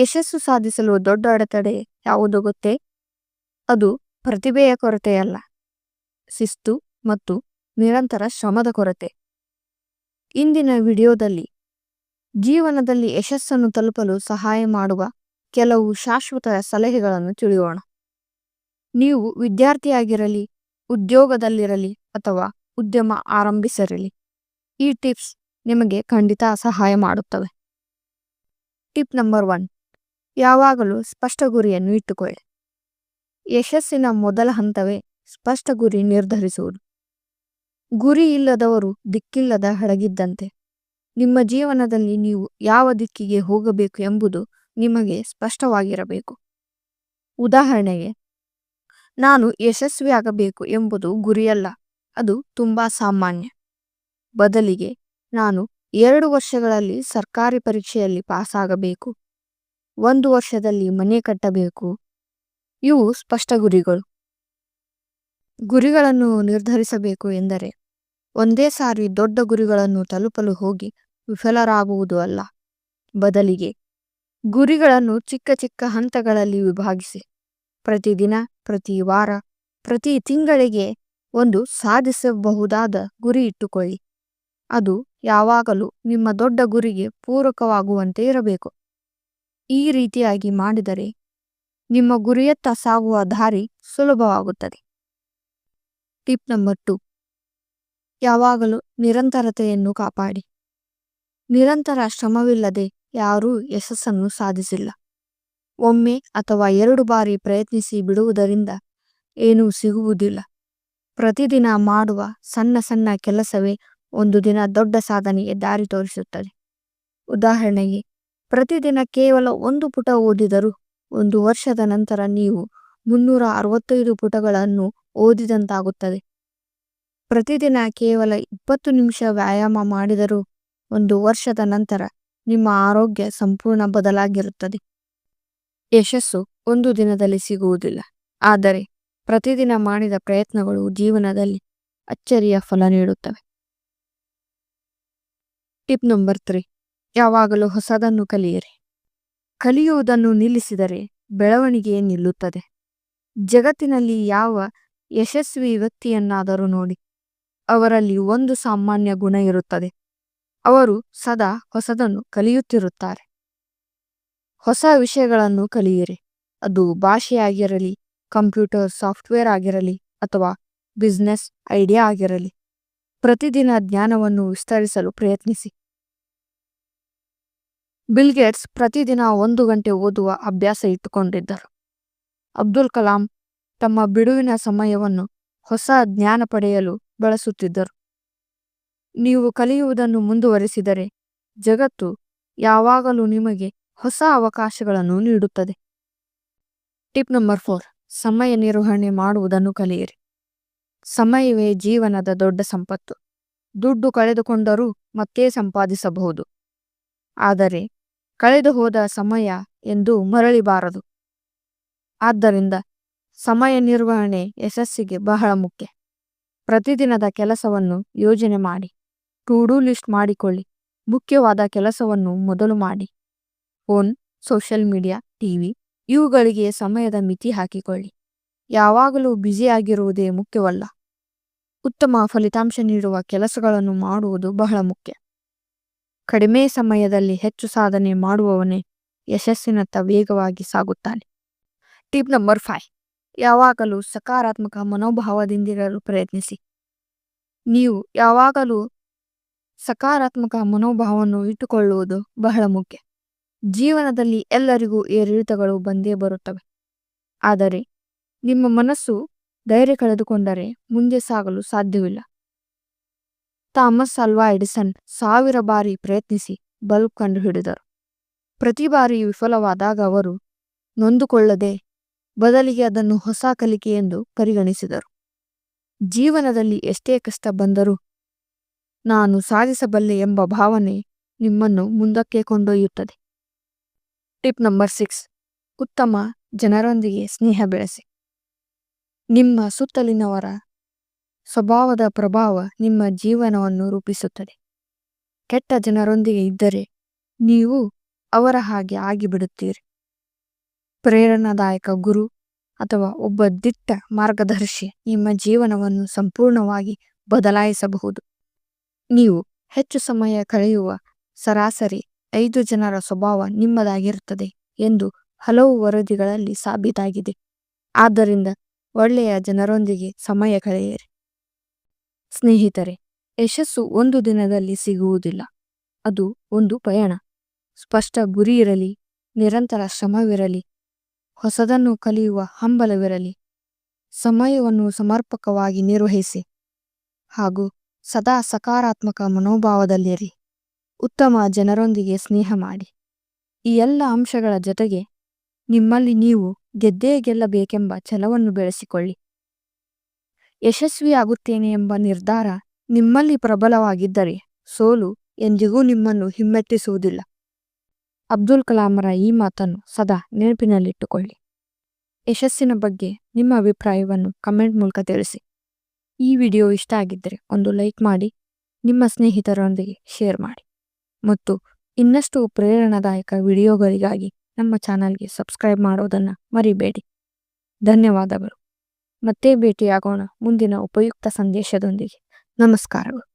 ಯಶಸ್ಸು ಸಾಧಿಸಲು ದೊಡ್ಡ ಅಡೆತಡೆ ಯಾವುದು ಗೊತ್ತೇ? ಅದು ಪ್ರತಿಭೆಯ ಕೊರತೆಯಲ್ಲ ಶಿಸ್ತು ಮತ್ತು ನಿರಂತರ ಶ್ರಮದ ಕೊರತೆ. ಇಂದಿನ ವಿಡಿಯೋದಲ್ಲಿ ಜೀವನದಲ್ಲಿ ಯಶಸ್ಸನ್ನು ತಲುಪಲು ಸಹಾಯ ಮಾಡುವ ಕೆಲವು ಶಾಶ್ವತ ಸಲಹೆಗಳನ್ನು ತಿಳಿಯೋಣ. ನೀವು ವಿದ್ಯಾರ್ಥಿಯಾಗಿರಲಿ, ಉದ್ಯೋಗದಲ್ಲಿರಲಿ ಅಥವಾ ಉದ್ಯಮ ಆರಂಭಿಸಿರಲಿ ಈ ಟಿಪ್ಸ್ ನಿಮಗೆ ಖಂಡಿತ ಸಹಾಯ ಮಾಡುತ್ತವೆ. Tip number one. ಯಾವಾಗಲೂ ಸ್ಪಷ್ಟ ಗುರಿಯನ್ನು ಇಟ್ಟುಕೊಳ್ಳಿ. ಯಶಸ್ಸಿನ ಮೊದಲ ಹಂತವೇ ಸ್ಪಷ್ಟ ಗುರಿ ನಿರ್ಧರಿಸುವುದು. ಗುರಿ ಇಲ್ಲದವರು ದಿಕ್ಕಿಲ್ಲದ ಹಡಗಿದ್ದಂತೆ. ನಿಮ್ಮ ಜೀವನದಲ್ಲಿ ನೀವು ಯಾವ ದಿಕ್ಕಿಗೆ ಹೋಗಬೇಕು ಎಂಬುದು ನಿಮಗೆ ಸ್ಪಷ್ಟವಾಗಿರಬೇಕು. ಉದಾಹರಣೆಗೆ, ನಾನು ಯಶಸ್ವಿಯಾಗಬೇಕು ಎಂಬುದು ಗುರಿಯಲ್ಲ, ಅದು ತುಂಬಾ ಸಾಮಾನ್ಯ. ಬದಲಿಗೆ, ನಾನು ಎರಡು ವರ್ಷಗಳಲ್ಲಿ ಸರ್ಕಾರಿ ಪರೀಕ್ಷೆಯಲ್ಲಿ ಪಾಸಾಗಬೇಕು. ಒಂದು ವರ್ಷದಲ್ಲಿ ಮನೆ ಕಟ್ಟಬೇಕು. ಇವು ಸ್ಪಷ್ಟ ಗುರಿಗಳು. ಗುರಿಗಳನ್ನು ನಿರ್ಧರಿಸಬೇಕು ಎಂದರೆ ಒಂದೇ ಸಾರಿ ದೊಡ್ಡ ಗುರಿಗಳನ್ನು ತಲುಪಲು ಹೋಗಿ ವಿಫಲರಾಗುವುದು ಅಲ್ಲ. ಬದಲಿಗೆ ಗುರಿಗಳನ್ನು ಚಿಕ್ಕ ಚಿಕ್ಕ ಹಂತಗಳಲ್ಲಿ ವಿಭಾಗಿಸಿ ಪ್ರತಿದಿನ, ಪ್ರತಿ ವಾರ, ಪ್ರತಿ ತಿಂಗಳಿಗೆ ಒಂದು ಸಾಧಿಸಬಹುದಾದ ಗುರಿ ಇಟ್ಟುಕೊಳ್ಳಿ. ಅದು ಯಾವಾಗಲೂ ನಿಮ್ಮ ದೊಡ್ಡ ಗುರಿಗೆ ಪೂರಕವಾಗುವಂತೆ ಇರಬೇಕು. ಈ ರೀತಿಯಾಗಿ ಮಾಡಿದರೆ ನಿಮ್ಮ ಗುರಿಯತ್ತ ಸಾಗುವ ದಾರಿ ಸುಲಭವಾಗುತ್ತದೆ. Tip number two. ಯಾವಾಗಲೂ ನಿರಂತರತೆಯನ್ನು ಕಾಪಾಡಿ. ನಿರಂತರ ಶ್ರಮವಿಲ್ಲದೆ ಯಾರೂ ಯಶಸ್ಸನ್ನು ಸಾಧಿಸಿಲ್ಲ. ಒಮ್ಮೆ ಅಥವಾ ಎರಡು ಬಾರಿ ಪ್ರಯತ್ನಿಸಿ ಬಿಡುವುದರಿಂದ ಏನೂ ಸಿಗುವುದಿಲ್ಲ. ಪ್ರತಿದಿನ ಮಾಡುವ ಸಣ್ಣ ಸಣ್ಣ ಕೆಲಸವೇ ಒಂದು ದಿನ ದೊಡ್ಡ ಸಾಧನೆಗೆ ದಾರಿ ತೋರಿಸುತ್ತದೆ. ಉದಾಹರಣೆಗೆ ಪ್ರತಿದಿನ ಕೇವಲ ಒಂದು ಪುಟ ಓದಿದರೂ ಒಂದು ವರ್ಷದ ನಂತರ ನೀವು ಮುನ್ನೂರ ಅರವತ್ತೈದು ಪುಟಗಳನ್ನು ಓದಿದಂತಾಗುತ್ತದೆ. ಪ್ರತಿದಿನ ಕೇವಲ ಇಪ್ಪತ್ತು ನಿಮಿಷ ವ್ಯಾಯಾಮ ಮಾಡಿದರೂ ಒಂದು ವರ್ಷದ ನಂತರ ನಿಮ್ಮ ಆರೋಗ್ಯ ಸಂಪೂರ್ಣ ಬದಲಾಗಿರುತ್ತದೆ. ಯಶಸ್ಸು ಒಂದು ದಿನದಲ್ಲಿ ಸಿಗುವುದಿಲ್ಲ. ಆದರೆ ಪ್ರತಿದಿನ ಮಾಡಿದ ಪ್ರಯತ್ನಗಳು ಜೀವನದಲ್ಲಿ ಅಚ್ಚರಿಯ ಫಲ ನೀಡುತ್ತವೆ. Tip number three. ಯಾವಾಗಲೂ ಹೊಸದನ್ನು ಕಲಿಯಿರಿ. ಕಲಿಯುವುದನ್ನು ನಿಲ್ಲಿಸಿದರೆ ಬೆಳವಣಿಗೆ ನಿಲ್ಲುತ್ತದೆ. ಜಗತ್ತಿನಲ್ಲಿ ಯಾವ ಯಶಸ್ವಿ ವ್ಯಕ್ತಿಯನ್ನಾದರೂ ನೋಡಿ, ಅವರಲ್ಲಿ ಒಂದು ಸಾಮಾನ್ಯ ಗುಣ ಇರುತ್ತದೆ. ಅವರು ಸದಾ ಹೊಸದನ್ನು ಕಲಿಯುತ್ತಿರುತ್ತಾರೆ. ಹೊಸ ವಿಷಯಗಳನ್ನು ಕಲಿಯಿರಿ. ಅದು ಭಾಷೆಯಾಗಿರಲಿ, ಕಂಪ್ಯೂಟರ್ ಸಾಫ್ಟ್ವೇರ್ ಆಗಿರಲಿ, ಅಥವಾ ಬಿಸ್ನೆಸ್ ಐಡಿಯಾ ಆಗಿರಲಿ. ಪ್ರತಿದಿನ ಜ್ಞಾನವನ್ನು ವಿಸ್ತರಿಸಲು ಪ್ರಯತ್ನಿಸಿ. ಬಿಲ್ಗೇಟ್ಸ್ ಪ್ರತಿದಿನ ಒಂದು ಗಂಟೆ ಓದುವ ಅಭ್ಯಾಸ ಇಟ್ಟುಕೊಂಡಿದ್ದರು. ಅಬ್ದುಲ್ ಕಲಾಂ ತಮ್ಮ ಬಿಡುವಿನ ಸಮಯವನ್ನು ಹೊಸ ಜ್ಞಾನ ಪಡೆಯಲು ಬಳಸುತ್ತಿದ್ದರು. ನೀವು ಕಲಿಯುವುದನ್ನು ಮುಂದುವರಿಸಿದರೆ ಜಗತ್ತು ಯಾವಾಗಲೂ ನಿಮಗೆ ಹೊಸ ಅವಕಾಶಗಳನ್ನು ನೀಡುತ್ತದೆ. ಟಿಪ್ ನಂಬರ್ ಫೋರ್, ಸಮಯ ನಿರ್ವಹಣೆ ಮಾಡುವುದನ್ನು ಕಲಿಯಿರಿ. ಸಮಯವೇ ಜೀವನದ ದೊಡ್ಡ ಸಂಪತ್ತು. ದುಡ್ಡು ಕಳೆದುಕೊಂಡರೂ ಮತ್ತೆ ಸಂಪಾದಿಸಬಹುದು. ಆದರೆ ಕಳೆದು ಹೋದ ಸಮಯ ಎಂದು ಮರಳಿಬಾರದು. ಆದ್ದರಿಂದ ಸಮಯ ನಿರ್ವಹಣೆ ಯಶಸ್ಸಿಗೆ ಬಹಳ ಮುಖ್ಯ. ಪ್ರತಿದಿನದ ಕೆಲಸವನ್ನು ಯೋಜನೆ ಮಾಡಿ ಟೂ ಲಿಸ್ಟ್ ಮಾಡಿಕೊಳ್ಳಿ, ಮುಖ್ಯವಾದ ಕೆಲಸವನ್ನು ಮೊದಲು ಮಾಡಿ. ಫೋನ್, ಸೋಷಿಯಲ್ ಮೀಡಿಯಾ, ಟಿವಿ ಇವುಗಳಿಗೆ ಸಮಯದ ಮಿತಿ ಹಾಕಿಕೊಳ್ಳಿ. ಯಾವಾಗಲೂ ಬ್ಯುಸಿಯಾಗಿರುವುದೇ ಮುಖ್ಯವಲ್ಲ. ಉತ್ತಮ ಫಲಿತಾಂಶ ನೀಡುವ ಕೆಲಸಗಳನ್ನು ಮಾಡುವುದು ಬಹಳ ಮುಖ್ಯ. ಕಡಿಮೆ ಸಮಯದಲ್ಲಿ ಹೆಚ್ಚು ಸಾಧನೆ ಮಾಡುವವನೇ ಯಶಸ್ಸಿನತ್ತ ವೇಗವಾಗಿ ಸಾಗುತ್ತಾನೆ. Tip number five. ಯಾವಾಗಲೂ ಸಕಾರಾತ್ಮಕ ಮನೋಭಾವದಿಂದಿರಲು ಪ್ರಯತ್ನಿಸಿ. ನೀವು ಯಾವಾಗಲೂ ಸಕಾರಾತ್ಮಕ ಮನೋಭಾವವನ್ನು ಇಟ್ಟುಕೊಳ್ಳುವುದು ಬಹಳ ಮುಖ್ಯ. ಜೀವನದಲ್ಲಿ ಎಲ್ಲರಿಗೂ ಏರಿಳಿತಗಳು ಬಂದೇ ಬರುತ್ತವೆ. ಆದರೆ ನಿಮ್ಮ ಮನಸ್ಸು ಧೈರ್ಯ ಕಳೆದುಕೊಂಡರೆ ಮುಂದೆ ಸಾಗಲು ಸಾಧ್ಯವಿಲ್ಲ. ಥಾಮಸ್ ಅಲ್ವಾ ಎಡಿಸನ್ ಸಾವಿರ ಬಾರಿ ಪ್ರಯತ್ನಿಸಿ ಬಲ್ಬ್ ಕಂಡುಹಿಡಿದರು ಪ್ರತಿ ಬಾರಿ ವಿಫಲವಾದಾಗ ಅವರು, ನೊಂದುಕೊಳ್ಳದೆ ಬದಲಿಗೆ ಅದನ್ನು ಹೊಸ ಕಲಿಕೆ ಎಂದು ಪರಿಗಣಿಸಿದರು. ಜೀವನದಲ್ಲಿ ಎಷ್ಟೇ ಕಷ್ಟ ಬಂದರೂ ನಾನು ಸಾಧಿಸಬಲ್ಲೆ ಎಂಬ ಭಾವನೆ ನಿಮ್ಮನ್ನು ಮುಂದಕ್ಕೆ ಕೊಂಡೊಯ್ಯುತ್ತದೆ. ಟಿಪ್ ನಂಬರ್ ಸಿಕ್ಸ್, ಉತ್ತಮ ಜನರೊಂದಿಗೆ ಸ್ನೇಹ ಬೆಳೆಸಿ. ನಿಮ್ಮ ಸುತ್ತಲಿನವರ ಸ್ವಭಾವದ ಪ್ರಭಾವ ನಿಮ್ಮ ಜೀವನವನ್ನು ರೂಪಿಸುತ್ತದೆ. ಕೆಟ್ಟ ಜನರೊಂದಿಗೆ ಇದ್ದರೆ ನೀವು ಅವರ ಹಾಗೆ ಆಗಿಬಿಡುತ್ತೀರಿ. ಪ್ರೇರಣಾದಾಯಕ ಗುರು ಅಥವಾ ಒಬ್ಬ ದಿಟ್ಟ ಮಾರ್ಗದರ್ಶಿ ನಿಮ್ಮ ಜೀವನವನ್ನು ಸಂಪೂರ್ಣವಾಗಿ ಬದಲಾಯಿಸಬಹುದು. ನೀವು ಹೆಚ್ಚು ಸಮಯ ಕಳೆಯುವ ಸರಾಸರಿ ಐದು ಜನರ ಸ್ವಭಾವ ನಿಮ್ಮದಾಗಿರುತ್ತದೆ ಎಂದು ಹಲವು ವರದಿಗಳಲ್ಲಿ ಸಾಬೀತಾಗಿದೆ. ಆದ್ದರಿಂದ ಒಳ್ಳೆಯ ಜನರೊಂದಿಗೆ ಸಮಯ ಕಳೆಯಿರಿ. ಸ್ನೇಹಿತರೆ, ಯಶಸ್ಸು ಒಂದು ದಿನದಲ್ಲಿ ಸಿಗುವುದಿಲ್ಲ. ಅದು ಒಂದು ಪಯಣ. ಸ್ಪಷ್ಟ ಗುರಿ ಇರಲಿ, ನಿರಂತರ ಶ್ರಮವಿರಲಿ, ಹೊಸದನ್ನು ಕಲಿಯುವ ಹಂಬಲವಿರಲಿ, ಸಮಯವನ್ನು ಸಮರ್ಪಕವಾಗಿ ನಿರ್ವಹಿಸಿ ಹಾಗೂ ಸದಾ ಸಕಾರಾತ್ಮಕ ಮನೋಭಾವದಲ್ಲಿರಿ. ಉತ್ತಮ ಜನರೊಂದಿಗೆ ಸ್ನೇಹ ಮಾಡಿ. ಈ ಎಲ್ಲ ಅಂಶಗಳ ಜೊತೆಗೆ ನಿಮ್ಮಲ್ಲಿ ನೀವು ಗೆದ್ದೇ ಗೆಲ್ಲಬೇಕೆಂಬ ಛಲವನ್ನು ಬೆಳೆಸಿಕೊಳ್ಳಿ. ಯಶಸ್ವಿಯಾಗುತ್ತೇನೆ ಎಂಬ ನಿರ್ಧಾರ ನಿಮ್ಮಲ್ಲಿ ಪ್ರಬಲವಾಗಿದ್ದರೆ ಸೋಲು ಎಂದಿಗೂ ನಿಮ್ಮನ್ನು ಹಿಮ್ಮೆಟ್ಟಿಸುವುದಿಲ್ಲ. ಅಬ್ದುಲ್ ಕಲಾಮರ ಈ ಮಾತನ್ನು ಸದಾ ನೆನಪಿನಲ್ಲಿಟ್ಟುಕೊಳ್ಳಿ. ಯಶಸ್ಸಿನ ಬಗ್ಗೆ ನಿಮ್ಮ ಅಭಿಪ್ರಾಯವನ್ನು ಕಮೆಂಟ್ ಮೂಲಕ ತಿಳಿಸಿ. ಈ ವಿಡಿಯೋ ಇಷ್ಟ ಆಗಿದ್ದರೆ ಒಂದು ಲೈಕ್ ಮಾಡಿ, ನಿಮ್ಮ ಸ್ನೇಹಿತರೊಂದಿಗೆ ಶೇರ್ ಮಾಡಿ ಮತ್ತು ಇನ್ನಷ್ಟು ಪ್ರೇರಣಾದಾಯಕ ವಿಡಿಯೋಗಳಿಗಾಗಿ ನಮ್ಮ ಚಾನಲ್ಗೆ ಸಬ್ಸ್ಕ್ರೈಬ್ ಮಾಡೋದನ್ನು ಮರಿಬೇಡಿ. ಧನ್ಯವಾದಗಳು. ಮತ್ತೆ ಭೇಟಿಯಾಗೋಣ ಮುಂದಿನ ಉಪಯುಕ್ತ ಸಂದೇಶದೊಂದಿಗೆ. ನಮಸ್ಕಾರಗಳು.